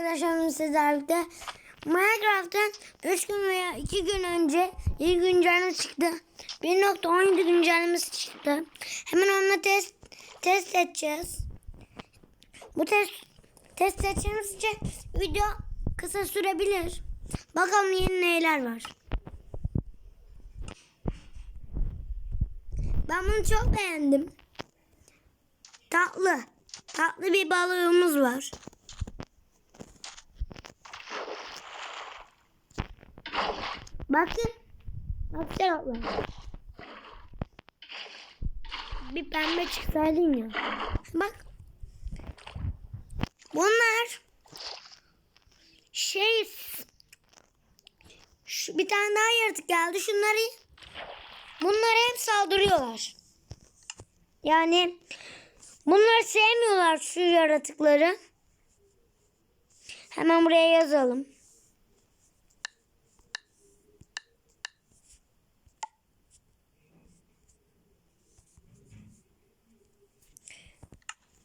Arkadaşlar sizlerle Minecraft'ın 3 gün veya 2 gün önce iyi güncelleme çıktı. 1.17 güncellemesi çıktı. Hemen onunla test test edeceğiz. Bu test test edeceğimiz için video kısa sürebilir. Bakalım yeni neler var. Ben bunu çok beğendim. Tatlı. Tatlı bir balığımız var. Bakın. Baksana abla. Bir pembe çıksaydın ya. Bak. Bunlar şey şu bir tane daha yaratık geldi. Şunları bunlar hem saldırıyorlar. Yani bunları sevmiyorlar şu yaratıkları. Hemen buraya yazalım.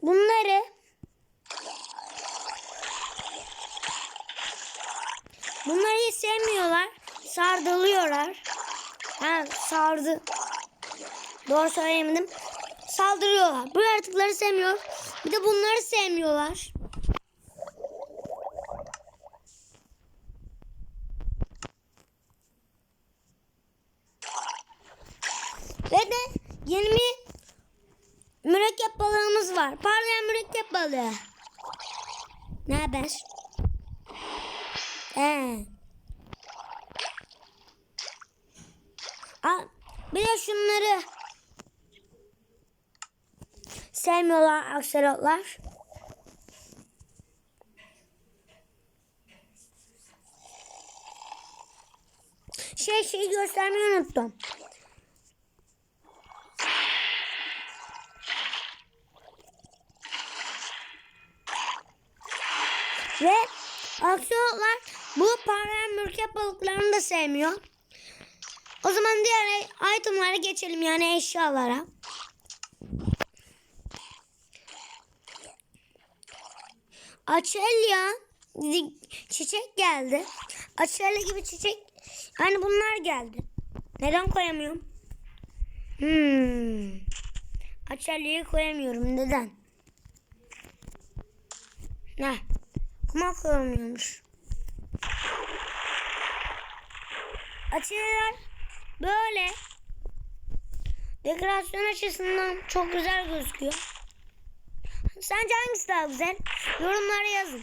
Bunları Bunları hiç sevmiyorlar. Sardalıyorlar. Ha sardı. Doğru söyleyemedim. Saldırıyorlar. Bu yaratıkları sevmiyor. Bir de bunları sevmiyorlar. Ve de yeni bir mürekkep balığımız var. Parlayan mürekkep balığı. Ne haber? Ee. Bir de şunları sevmiyorlar akserotlar. Şey şeyi göstermeyi unuttum. Ve aksolotlar bu parlayan mürkep balıklarını da sevmiyor. O zaman diğer itemlara geçelim yani eşyalara. Açelya çiçek geldi. Açelya gibi çiçek. Yani bunlar geldi. Neden koyamıyorum? Hmm. Açelya'yı koyamıyorum. Neden? Ne? Kuma koyamıyormuş. Açelyalar böyle dekorasyon açısından çok güzel gözüküyor. Sence hangisi daha güzel? Yorumlara yazın.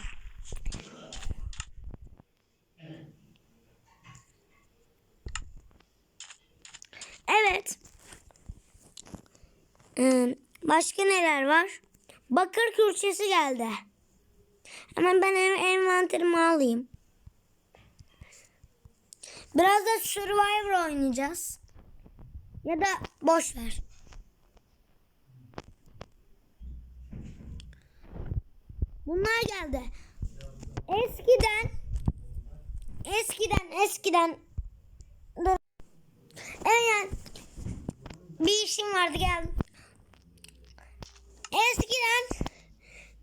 Evet. Ee, başka neler var? Bakır külçesi geldi. Hemen ben en envanterimi alayım. Biraz da Survivor oynayacağız. Ya da boş ver. Bunlar geldi. Eskiden eskiden eskiden. Evet. Bir işim vardı geldim. Eskiden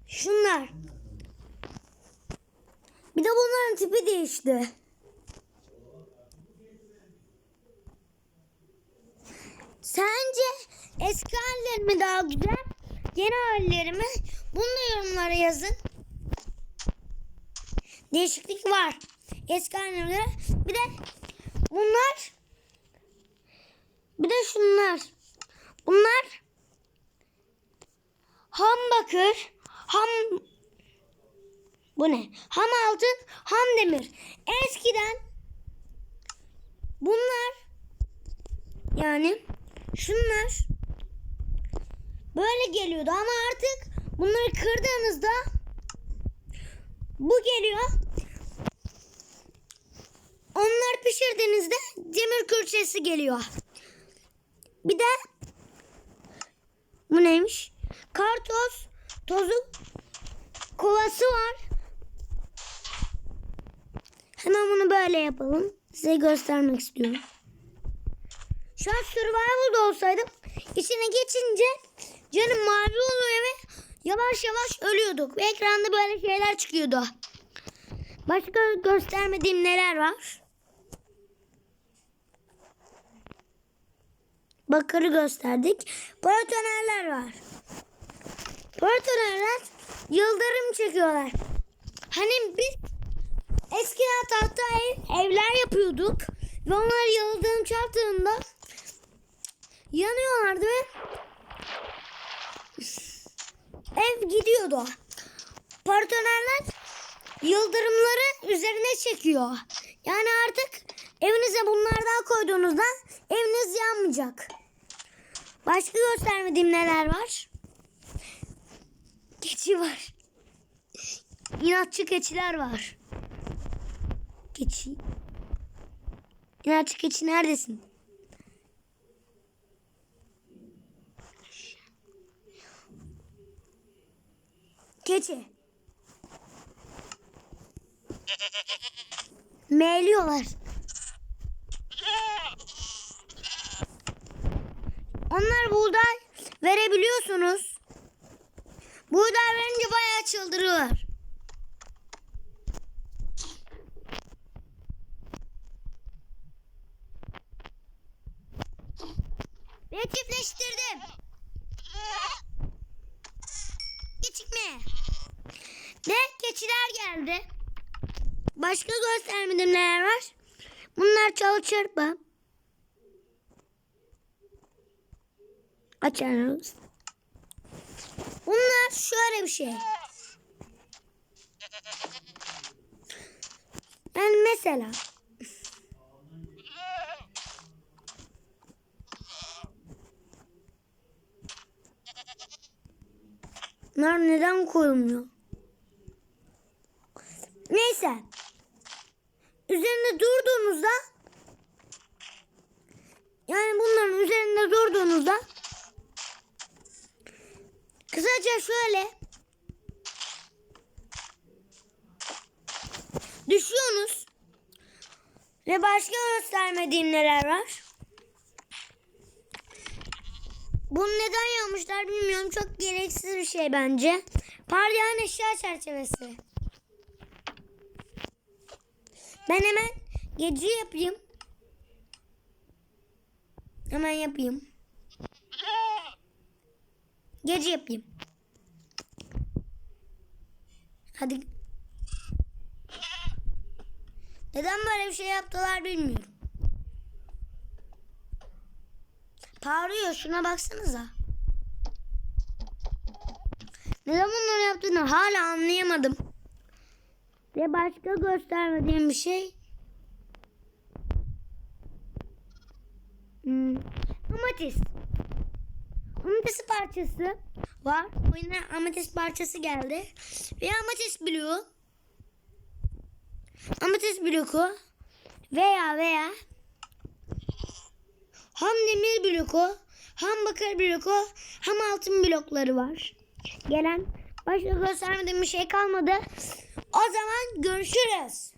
şunlar. Bir de bunların tipi değişti. Sence eski halleri mi daha güzel? Yeni halleri mi? Bunu da yorumlara yazın. Değişiklik var. Eski hallerine göre. Bir de bunlar bir de şunlar. Bunlar ham bakır, ham bu ne? Ham altın, ham demir. Eskiden bunlar yani şunlar böyle geliyordu ama artık bunları kırdığınızda bu geliyor. Onlar pişirdiğinizde demir külçesi geliyor. Bir de bu neymiş? Kartoz tozu kovası var. Hemen bunu böyle yapalım. Size göstermek istiyorum. Şu an survival'da olsaydım içine geçince canım mavi oluyor ve yavaş yavaş ölüyorduk. Ve ekranda böyle şeyler çıkıyordu. Başka göstermediğim neler var? Bakırı gösterdik. Paratonerler var. Paratonerler yıldırım çekiyorlar. Hani biz eskiden tahta ev, evler yapıyorduk. Ve onlar yıldırım çarptığında yanıyorlardı ve ev gidiyordu. Paratonerler yıldırımları üzerine çekiyor. Yani artık evinize bunlardan koyduğunuzda eviniz yanmayacak. Başka göstermediğim neler var? Keçi var. İnatçı keçiler var. Keçi. İnatçı keçi neredesin? Keçi. Meyliyorlar. Onlar buğday verebiliyorsunuz. Buğday verince bayağı çıldırıyorlar. Ve çiftleştirdim. Geçik mi? Ne? Keçiler geldi. Başka göstermedim neler var? Bunlar çalı çırpı. Açarız. Bunlar şöyle bir şey. Yani mesela Bunlar neden koyulmuyor? Neyse. Üzerinde durduğunuzda yani bunların üzerinde durduğunuzda kısaca şöyle düşüyorsunuz ve başka göstermediğim neler var? Bunu neden yapmışlar bilmiyorum. Çok gereksiz bir şey bence. Parlayan eşya çerçevesi. Ben hemen gece yapayım. Hemen yapayım. Gece yapayım. Hadi. Neden böyle bir şey yaptılar bilmiyorum. Parlıyor şuna baksanıza. Neden bunları yaptığını hala anlayamadım. Ve başka göstermediğim bir şey. Hmm. Amatist. Amatist parçası var. Oyuna amatist parçası geldi. Ve amatist bloğu. Amatist bloku veya veya hem demir bloku, hem bakır bloku, hem altın blokları var. Gelen başka göstermediğim bir şey kalmadı. O zaman görüşürüz.